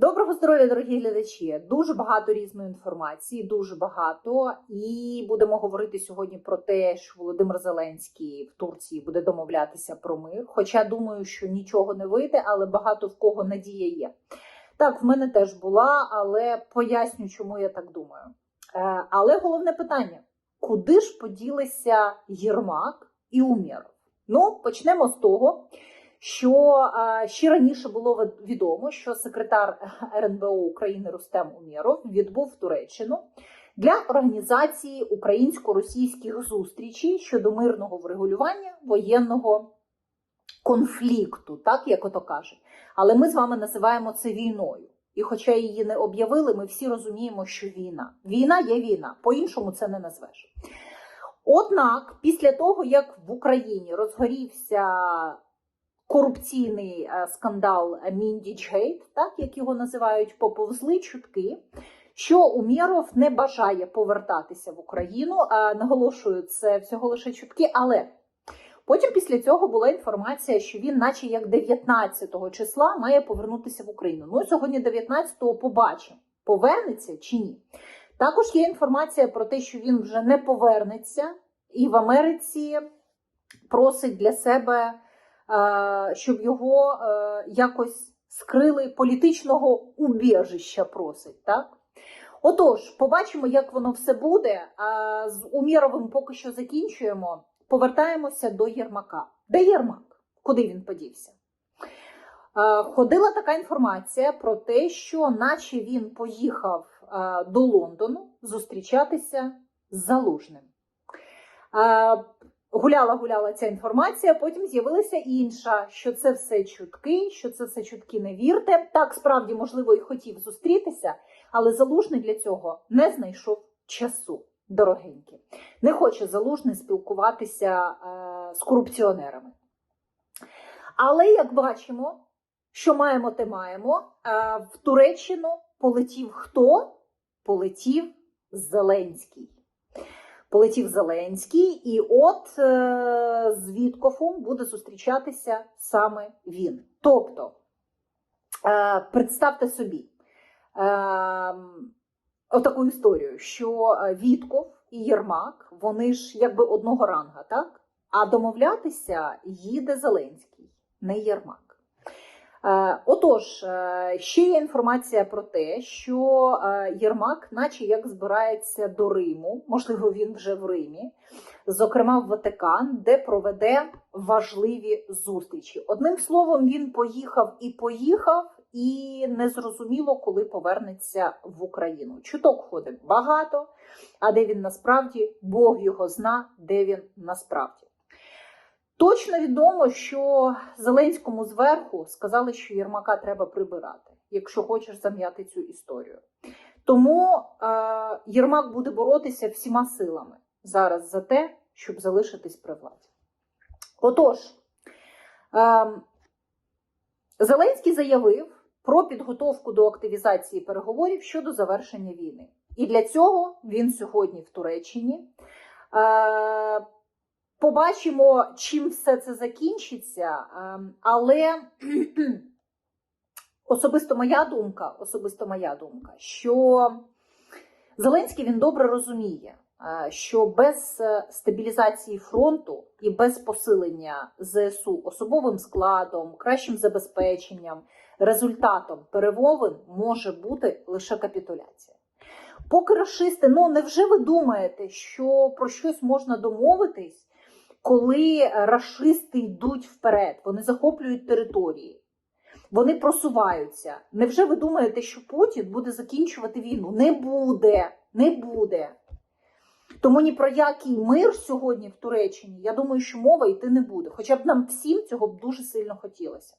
Доброго здоров'я, дорогі глядачі! Дуже багато різної інформації, дуже багато. І будемо говорити сьогодні про те, що Володимир Зеленський в Турції буде домовлятися про мир. Хоча думаю, що нічого не вийде, але багато в кого надія є. Так, в мене теж була, але поясню, чому я так думаю. Е, Але головне питання: куди ж поділися Єрмак і Умєров? Ну, почнемо з того що е, ще раніше було відомо, що секретар РНБО України Рустем Умєров відбув Туреччину для організації українсько-російських зустрічей щодо мирного врегулювання воєнного конфлікту, так як ото кажуть. Але ми з вами називаємо це війною. І, хоча її не об'явили, ми всі розуміємо, що війна. Війна є війна, по-іншому це не назвеш. Однак, після того, як в Україні розгорівся корупційний е, скандал Міндічгейт, так як його називають, поповзли чутки, що Умєров не бажає повертатися в Україну. Наголошую, це всього лише чутки, але. Потім після цього була інформація, що він, наче як 19 числа, має повернутися в Україну. Ну сьогодні, 19-го, побачимо, повернеться чи ні. Також є інформація про те, що він вже не повернеться, і в Америці просить для себе Е, щоб його е, якось скрили політичного убіжища просить. так? Отож, побачимо, як воно все буде. А з Уміровим поки що закінчуємо. Повертаємося до Єрмака. Де Єрмак? Куди він подівся? Е, ходила така інформація про те, що, наче він поїхав до Лондону зустрічатися з залужним. Гуляла, гуляла ця інформація, потім з'явилася інша, що це все чутки, що це все чутки не вірте. Так, справді, можливо, і хотів зустрітися, але залужний для цього не знайшов часу, дорогенькі. Не хоче залужний спілкуватися е, з корупціонерами. Але, як бачимо, що маємо, те маємо. Е, в Туреччину полетів хто? Полетів Зеленський полетів Зеленський, і от е, з Віткофом буде зустрічатися саме він. Тобто, е, представте собі е, отаку історію, що Вітков і Єрмак, вони ж якби одного ранга, так? А домовлятися їде Зеленський, не Єрмак. Е, отож, е, ще є інформація про те, що е, Єрмак, наче як збирається до Риму, можливо, він вже в Римі, зокрема в Ватикан, де проведе важливі зустрічі. Одним словом, він поїхав і поїхав, і незрозуміло, коли повернеться в Україну. Чуток ходить багато, а де він насправді Бог його зна, де він насправді. Точно відомо, що Зеленському зверху сказали, що Єрмака треба прибирати, якщо хочеш зам'яти цю історію. Тому е, Єрмак буде боротися всіма силами зараз за те, щоб залишитись при владі. Отож, е, Зеленський заявив про підготовку до активізації переговорів щодо завершення війни. І для цього він сьогодні в Туреччині. Е, Побачимо, чим все це закінчиться, ем, але особисто моя думка, особисто моя думка, що Зеленський він добре розуміє, е, що без е, стабілізації фронту і без посилення ЗСУ особовим складом, кращим забезпеченням, результатом перемовин може бути лише капітуляція. Поки расисти, ну невже ви думаєте, що про щось можна домовитись? Коли рашисти йдуть вперед, вони захоплюють території, вони просуваються. Невже ви думаєте, що Путін буде закінчувати війну? Не буде, не буде. Тому ні про який мир сьогодні в Туреччині, я думаю, що мова йти не буде. Хоча б нам всім цього б дуже сильно хотілося.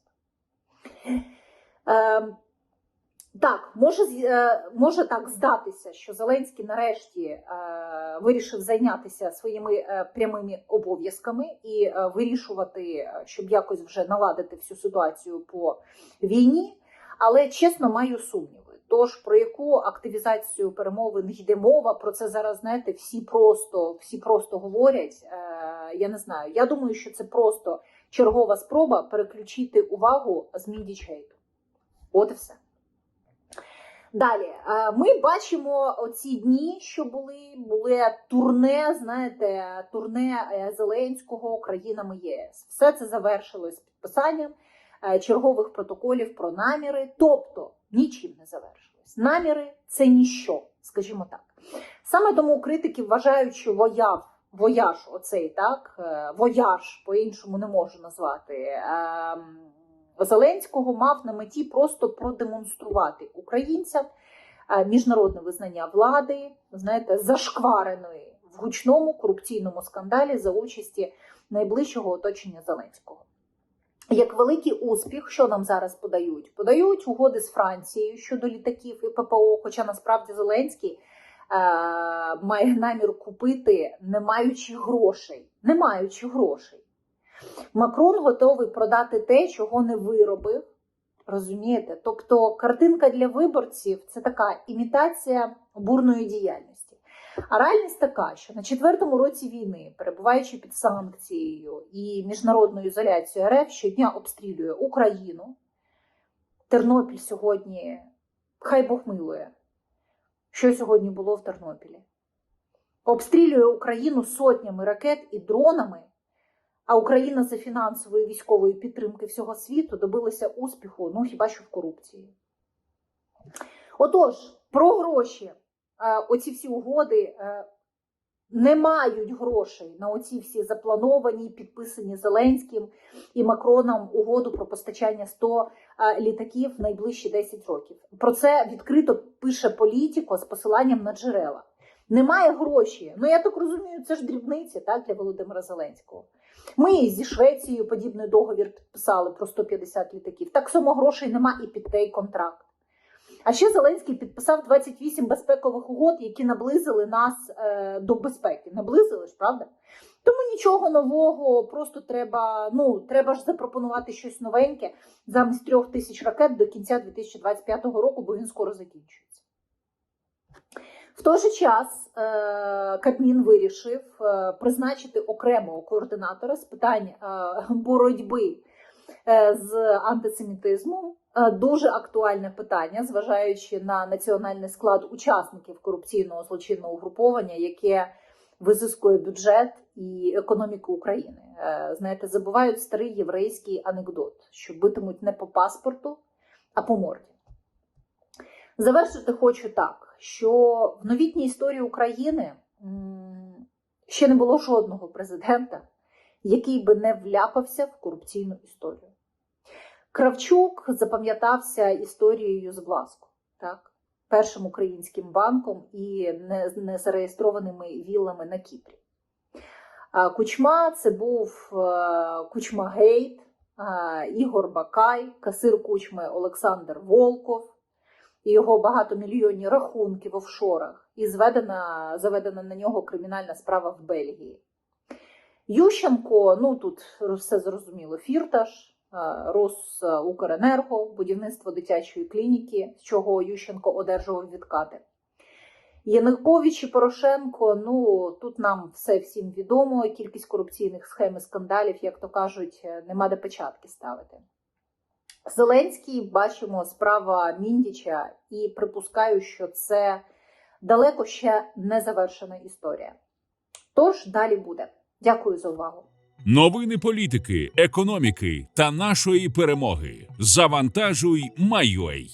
Так, може е, може так здатися, що Зеленський нарешті е, вирішив зайнятися своїми е, прямими обов'язками і вирішувати, щоб якось вже наладити всю ситуацію по війні. Але чесно маю сумніви. Тож про яку активізацію перемовин йде мова, про це зараз знаєте, всі просто всі просто говорять. Я не знаю. Я думаю, що це просто чергова спроба переключити увагу з Міндічгейту. От і все. Далі е, ми бачимо оці дні, що були, були турне, знаєте, турне е, Зеленського країнами ЄС. Все це завершилось підписанням е, чергових протоколів про наміри, тобто нічим не завершилось. Наміри це ніщо, скажімо так. Саме тому критики вважають, що вояв, вояж, оцей так, вояж по-іншому не можу назвати. Зеленського мав на меті просто продемонструвати українцям е, міжнародне визнання влади, знаєте, зашквареної в гучному корупційному скандалі за участі найближчого оточення Зеленського. Як великий успіх, що нам зараз подають? Подають угоди з Францією щодо літаків і ППО, хоча насправді Зеленський е, має намір купити, не маючи грошей, не маючи грошей. Макрон готовий продати те, чого не виробив. Розумієте? Тобто картинка для виборців це така імітація бурної діяльності. А реальність така, що на четвертому році війни, перебуваючи під санкцією і міжнародною ізоляцією РФ, щодня обстрілює Україну. Тернопіль сьогодні, хай Бог милує, що сьогодні було в Тернопілі. Обстрілює Україну сотнями ракет і дронами. А Україна за фінансової військової підтримки всього світу добилася успіху, ну хіба що в корупції. Отож, про гроші. Е, Оці всі угоди е, не мають грошей на оці всі заплановані, підписані Зеленським і Макроном угоду про постачання 100 е, літаків в найближчі 10 років. Про це відкрито пише політико з посиланням на джерела. Немає грошей. Ну я так розумію, це ж дрібниці так, для Володимира Зеленського. Ми зі Швецією подібний договір підписали про 150 літаків. Так само грошей нема і під той контракт. А ще Зеленський підписав 28 безпекових угод, які наблизили нас е, до безпеки. Наблизили ж, правда? Тому нічого нового, просто треба, ну, треба ж запропонувати щось новеньке замість трьох тисяч ракет до кінця 2025 року, бо він скоро закінчується. В той же час е, Кабмін вирішив е, призначити окремого координатора з питань е, боротьби з антисемітизмом. Дуже актуальне питання, зважаючи на національний склад учасників корупційного злочинного угруповання, яке визискує бюджет і економіку України. Знаєте, забувають старий єврейський анекдот, що битимуть не по паспорту, а по морді. Завершити хочу так, що в новітній історії України ще не було жодного президента, який би не вляпався в корупційну історію. Кравчук запам'ятався історією з Бласко, так? першим українським банком і не- незареєстрованими віллами на Кіпрі. Кучма це був е, Кучма Гейт, Ігор Бакай, касир Кучми Олександр Волков і його багатомільйонні рахунки в офшорах, і зведена, заведена на нього кримінальна справа в Бельгії. Ющенко, ну тут все зрозуміло, фірташ, е, Росукренерго, будівництво дитячої клініки, з чого Ющенко одержував відкати. Янукович і Порошенко, ну тут нам все всім відомо, кількість корупційних схем і скандалів, як то кажуть, нема де печатки ставити. Зеленський бачимо справа Міндіча, і припускаю, що це далеко ще не завершена історія. Тож далі буде. Дякую за увагу. Новини політики, економіки та нашої перемоги. Завантажуй, Майой.